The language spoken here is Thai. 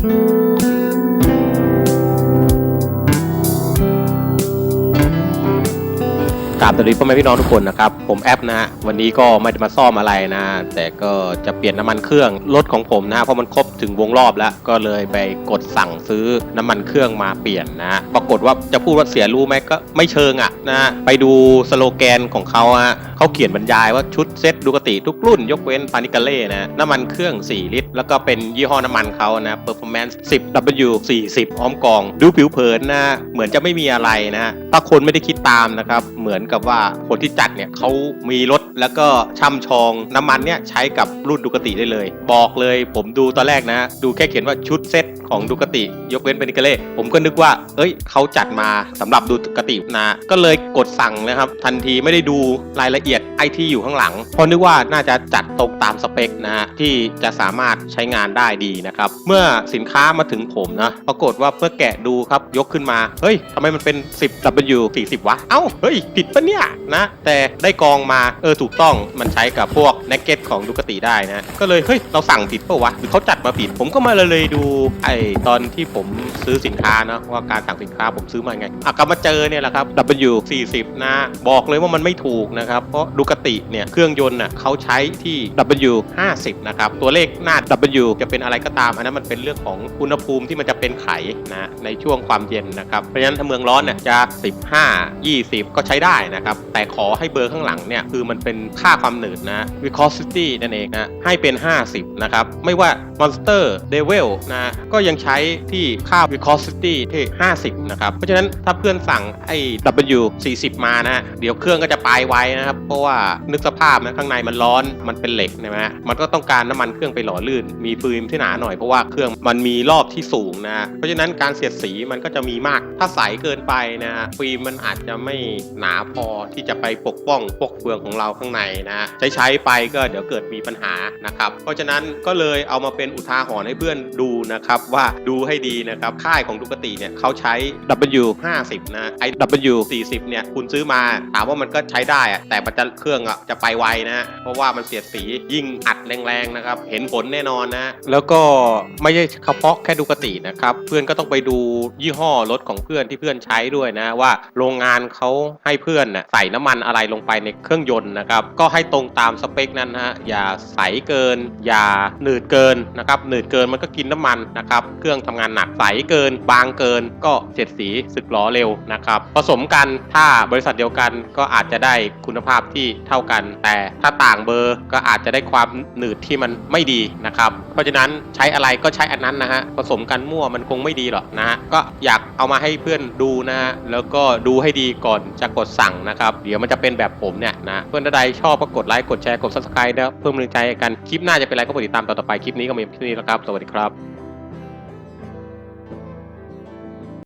Thank you. สวัสดีพ่อแม่พี่น้องทุกคนนะครับ ผมแอปนะฮะวันนี้ก็ไม่ได้มาซ่อมอะไรนะ แต่ก็จะเปลี่ยนน้ำมันเครื่องรถของผมนะเพราะมันครบถึงวงรอบแล้ว ก็เลยไปกดสั่งซื้อน้ำมันเครื่องมาเปลี่ยนนะปรากฏว่าจะพูดว่าเสียรู้ไหมก็ไม่เชิงอะนะไปดูสโลแกนของเขาฮะเขาเขียนบรรยายว่าชุดเซ็ตดูกติทุกรุ่น ยกเว้นปานิกาเล่นะน้ำมันเครื่อง 4 ลิตร แล้วก็เป็นยี่ห้อน้ำมันเขานะ Performance 10 W 40พร้อมกอง ดูผิวเผินนะเหมือนจะไม่มีอะไรนะถ้าคนไม่ได้คิดตามนะครับเหมือนกับว่าคนที่จัดเนี่ยเขามีรถแล้วก็ช่ำชองน้ำมันเนี่ยใช้กับรุ่นดูกติได้เลย บอกเลยผมดูตอนแรกนะ ดูแค่เขียนว่าชุดเซ็ตของดูกติ ยกเว้นปานิกเล่ผมก็นึกว่า เอ้ยเขาจัดมาสำหรับดูกตินะ ก็เลยกดสั่งนะครับ ทันทีไม่ได้ดูรายละเอียดไอที่อยู่ข้างหลัง เพราะนึกว่าน่าจะจัดตรงตามสเปคนะฮะที่จะสามารถใช้งานได้ดีนะครับ เมื่อสินค้ามาถึงผมนะปรากฏว่าเมื่อแกะดูครับยกขึ้นมาเฮ้ยทำไมมันเป็น 10 W 40วะเอ้าเฮ้ยผิดปะเนี่ยนะแต่ได้กองมาเออถูกต้องมันใช้กับพวกแนกเก็ตของดูกติได้นะ ก็เลยเฮ้ยเราสั่งผิดเปล่าวะหรือเขาจัดมาผิด ผมก็มาเลยดูไอตอนที่ผมซื้อสินค้านะว่าการสั่งสินค้าผมซื้อมาไงอะกลับมาเจอเนี่ยแหละครับ W 40นะบอกเลยว่ามันไม่ถูกนะครับเพราะดูกติเนี่ยเครื่องยนต์น่ะเขาใช้ที่ W 50นะครับตัวเลขหน้า W จะเป็นอะไรก็ตามอันนั้นมันเป็นเรื่องของอุณหภูมิที่มันจะเป็นไขนะในช่วงความเย็นนะครับเพราะฉะนั้นถ้าเมืองร้อนเนี่ยจะ 15 20 ก็ใช้ได้นะครับ แต่ขอให้เบอร์ข้างหลังเนี่ยคือมันเป็นค่าความหนืดนะ viscosity นั่นเองนะให้เป็น 50 นะครับ ไม่ว่า monster devil นะก็ยังใช้ที่ค่า viscosity ที่ 50 นะครับ เพราะฉะนั้นถ้าเพื่อนสั่งไอ้ W 40 มานะเดี๋ยวเครื่องก็จะปลายไวนะครับ เพราะว่านึกสภาพนะข้างในมันร้อนมันเป็นเหล็กใช่ไหมฮะมันก็ต้องการน้ำมันเครื่องไปหล่อลื่น มีฟิล์มที่หนาหน่อยเพราะว่าเครื่องมันมีรอบที่สูงนะเพราะฉะนั้นการเสียดสีมันก็จะมีมาก ถ้าใสเกินไปนะฮะฟิล์มมันอาจจะไม่หนาพอที่จะไปปกป้องปกเฟืองของเราข้างในนะฮะใช้ใช้ไปก็เดี๋ยวเกิดมีปัญหานะครับ เพราะฉะนั้นก็เลยเอามาเป็นอุทาหรณ์ให้เพื่อนดูนะครับว่าดูให้ดีนะครับค่ายของดูกติเนี่ยเขาใช้ W 50 นะไอ้ W 40 เนี่ยคุณซื้อมาถามว่ามันก็ใช้ได้แต่มันจะเครื่องอะจะไปไวนะเพราะว่ามันเสียดสียิ่งอัดแรงๆนะครับเห็นผลแน่นอนนะแล้วก็ไม่ใช่เฉพาะแค่ดูกตินะครับเพื่อนก็ต้องไปดูยี่ห้อรถของเพื่อนที่เพื่อนใช้ด้วยนะว่า โรงงานเขาให้เพื่อนน่ะใส่น้ำมันอะไรลงไปในเครื่องยนต์นะครับก็ให้ตรงตามสเปคนั้นนะฮะอย่าใสเกิน อย่าหนืดเกินนะครับหนืดเกินมันก็กินน้ำมันนะครับเครื่องทำงานหนักใสเกิน บางเกินก็เสียดสีสึกหล้อเร็วนะครับผสมกันถ้าบริษัทเดียวกันก็อาจจะได้คุณภาพที่เท่ากัน แต่ถ้าต่างเบอร์ก็อาจจะได้ความหนืดที่มันไม่ดีนะครับเพราะฉะนั้นใช้อะไรก็ใช้อันนั้นนะฮะผสมกันมั่วมันคงไม่ดีหรอกนะฮะก็อยากเอามาให้เพื่อนดูนะฮะแล้วก็ดูให้ดีก่อนจะกดสั่งนะครับเดี๋ยวมันจะเป็นแบบผมเนี่ยนะเพื่อนใดชอบก็กดไลค์กดแชร์กด subscribe นะเพิ่มกำลังใจกันคลิปหน้าจะเป็นอะไรก็กดติดตามต่อไปคลิปนี้ก็มีแค่นี้แล้วครับ สวัสดีครับ